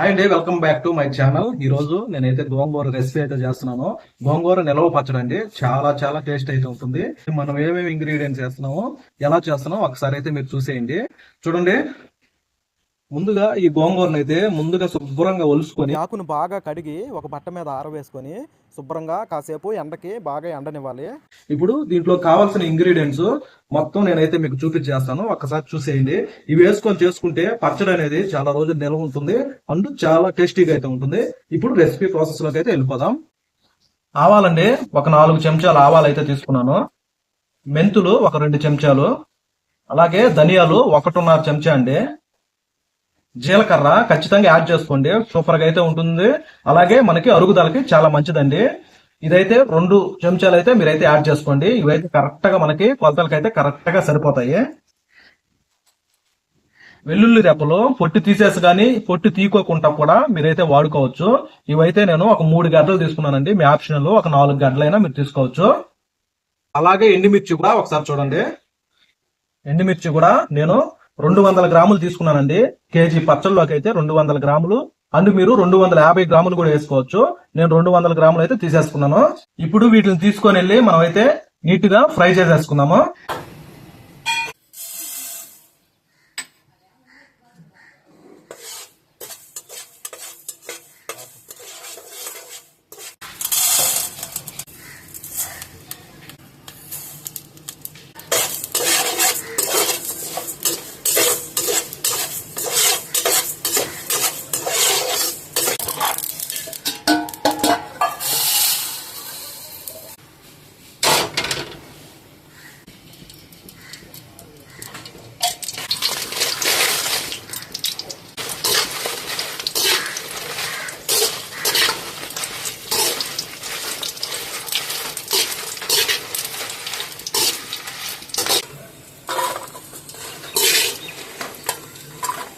Hi అండి welcome back to my channel ఈ రోజు నేనైతే గోంగూర రెసిపీ అయితే చేస్తున్నాను. గోంగూర నిలవ పచ్చడండి. చాలా చాలా టేస్ట్ అయితే ఉంటుంది. మనం ఏమేమి ఇంగ్రీడియంట్స్ చేస్తున్నామో ఎలా చేస్తున్నామో ఒకసారి అయితే మీరు చూసేయండి. చూడండి ముందుగా ఈ గోంగూరను అయితే ముందుగా శుభ్రంగా ఒలుసుకొని ఆకును బాగా కడిగి ఒక బట్ట మీద ఆరవేసుకొని శుభ్రంగా కాసేపు ఎండకి బాగా ఎండనివ్వాలి. ఇప్పుడు దీంట్లో కావాల్సిన ఇంగ్రీడియంట్స్ మొత్తం నేనైతే మీకు చూపించేస్తాను. ఒక్కసారి చూసేయండి. ఇవి వేసుకొని చేసుకుంటే పచ్చడి అనేది చాలా రోజులు నిల్వ ఉంటుంది. అండ్ చాలా టేస్టీగా అయితే ఉంటుంది. ఇప్పుడు రెసిపీ ప్రాసెస్లోకి అయితే వెళ్ళిపోదాం. ఆవాలండి ఒక నాలుగు చెంచాలు ఆవాలు అయితే తీసుకున్నాను. మెంతులు ఒక రెండు చెంచాలు. అలాగే ధనియాలు ఒకటిన్నర చెంచా అండి. జీలకర్ర ఖచ్చితంగా యాడ్ చేసుకోండి. సూపర్గా అయితే ఉంటుంది. అలాగే మనకి అరుగుదలకి చాలా మంచిదండి. ఇదైతే రెండు చెంచాలు అయితే మీరైతే యాడ్ చేసుకోండి. ఇవైతే కరెక్ట్గా మనకి కొలతలకి అయితే కరెక్ట్గా సరిపోతాయి. వెల్లుల్లి రెప్పలు పొట్టి తీసేసి కానీ పొట్టి తీకోకుండా కూడా మీరైతే వాడుకోవచ్చు. ఇవైతే నేను ఒక మూడు గడ్డలు తీసుకున్నానండి. మీ ఆప్షనల్ ఒక నాలుగు గడ్డలైనా మీరు తీసుకోవచ్చు. అలాగే ఎండుమిర్చి కూడా ఒకసారి చూడండి. ఎండుమిర్చి కూడా నేను రెండు వందల గ్రాములు తీసుకున్నానండి. కేజీ పచ్చళ్ళలోకి అయితే రెండు వందల గ్రాములు. అండ్ మీరు రెండు వందల యాభై గ్రాములు కూడా వేసుకోవచ్చు. నేను రెండు వందల గ్రాములు అయితే తీసేసుకున్నాను. ఇప్పుడు వీటిని తీసుకొని వెళ్ళి మనం అయితే నీట్గా ఫ్రై చేసేసుకుందాము.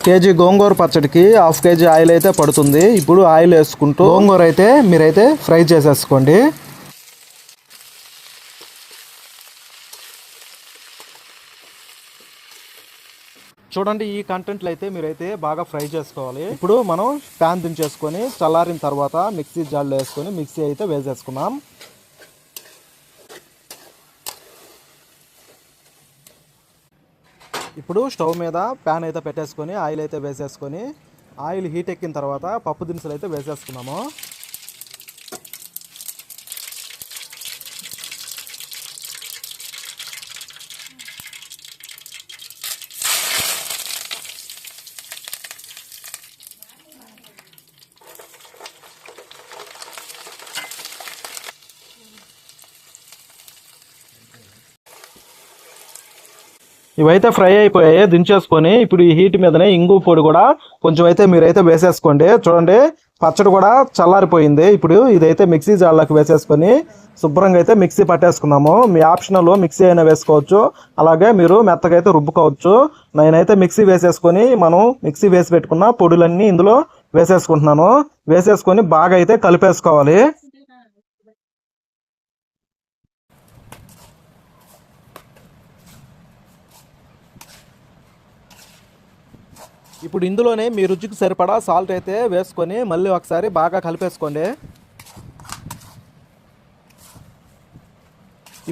కేజీ గోంగూర పచ్చడికి హాఫ్ కేజీ ఆయిల్ అయితే పడుతుంది. ఇప్పుడు ఆయిల్ వేసుకుంటూ గోంగూర అయితే మీరైతే ఫ్రై చేసేసుకోండి. చూడండి ఈ కంటెంట్లు అయితే మీరైతే బాగా ఫ్రై చేసుకోవాలి. ఇప్పుడు మనం ప్యాన్ దించేసుకొని చల్లారిన తర్వాత మిక్సీ జార్లో వేసుకొని మిక్సీ అయితే వేసేసుకున్నాం ఇప్పుడు స్టవ్ మీద ప్యాన్ అయితే పెట్టేసుకొని ఆయిల్ అయితే వేసేసుకొని ఆయిల్ హీట్ ఎక్కిన తర్వాత పప్పు దినుసులు అయితే వేసేసుకున్నాము. ఇవైతే ఫ్రై అయిపోయాయి దించేసుకొని ఇప్పుడు ఈ హీట్ మీదనే ఇంగు పొడి కూడా కొంచెం అయితే మీరైతే వేసేసుకోండి. చూడండి పచ్చడి కూడా చల్లారిపోయింది. ఇప్పుడు ఇదైతే మిక్సీ జార్లోకి వేసేసుకొని శుభ్రంగా అయితే మిక్సీ పట్టేసుకున్నాము. మీ ఆప్షనల్ మిక్సీ అయినా వేసుకోవచ్చు. అలాగే మీరు మెత్తగా అయితే రుబ్బుకోవచ్చు. నేనైతే మిక్సీ వేసేసుకొని మనం మిక్సీ వేసి పెట్టుకున్న పొడులన్నీ ఇందులో వేసేసుకుంటున్నాను. వేసేసుకొని బాగా అయితే కలిపేసుకోవాలి. ఇప్పుడు ఇందులోనే మీ రుచికి సరిపడా సాల్ట్ అయితే వేసుకొని మళ్ళీ ఒకసారి బాగా కలిపేసుకోండి.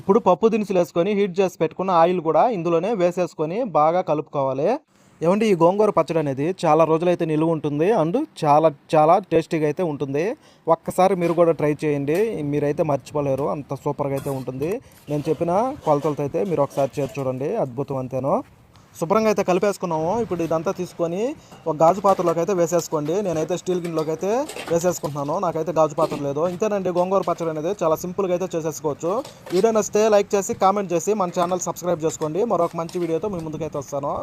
ఇప్పుడు పప్పు దినుసులు వేసుకొని హీట్ చేసి పెట్టుకున్న ఆయిల్ కూడా ఇందులోనే వేసేసుకొని బాగా కలుపుకోవాలి. ఏమండి ఈ గోంగూర పచ్చడి అనేది చాలా రోజులైతే నిలువ ఉంటుంది. అండ్ చాలా చాలా టేస్టీగా అయితే ఉంటుంది. ఒక్కసారి మీరు కూడా ట్రై చేయండి. మీరైతే మర్చిపోలేరు. అంత సూపర్గా అయితే ఉంటుంది. నేను చెప్పిన కొలతలతో అయితే మీరు ఒకసారి చేసి చూడండి. అద్భుతం అంతేనో. శుభ్రంగా అయితే కలిపేసుకున్నాము. ఇప్పుడు ఇదంతా తీసుకొని ఒక గాజు పాత్రలోకి అయితే వేసేసుకోండి. నేనైతే స్టీల్ గిన్నెలోకి అయితే వేసేసుకుంటున్నాను. నాకైతే గాజు పాత్ర లేదు. ఇంతేనండి గోంగూర పచ్చడి అనేది చాలా సింపుల్గా అయితే చేసేసుకోవచ్చు. వీడియో నచ్చితే లైక్ చేసి కామెంట్ చేసి మన ఛానల్ సబ్స్క్రైబ్ చేసుకోండి. మరొక మంచి వీడియోతో మీ ముందుకైతే వస్తాను.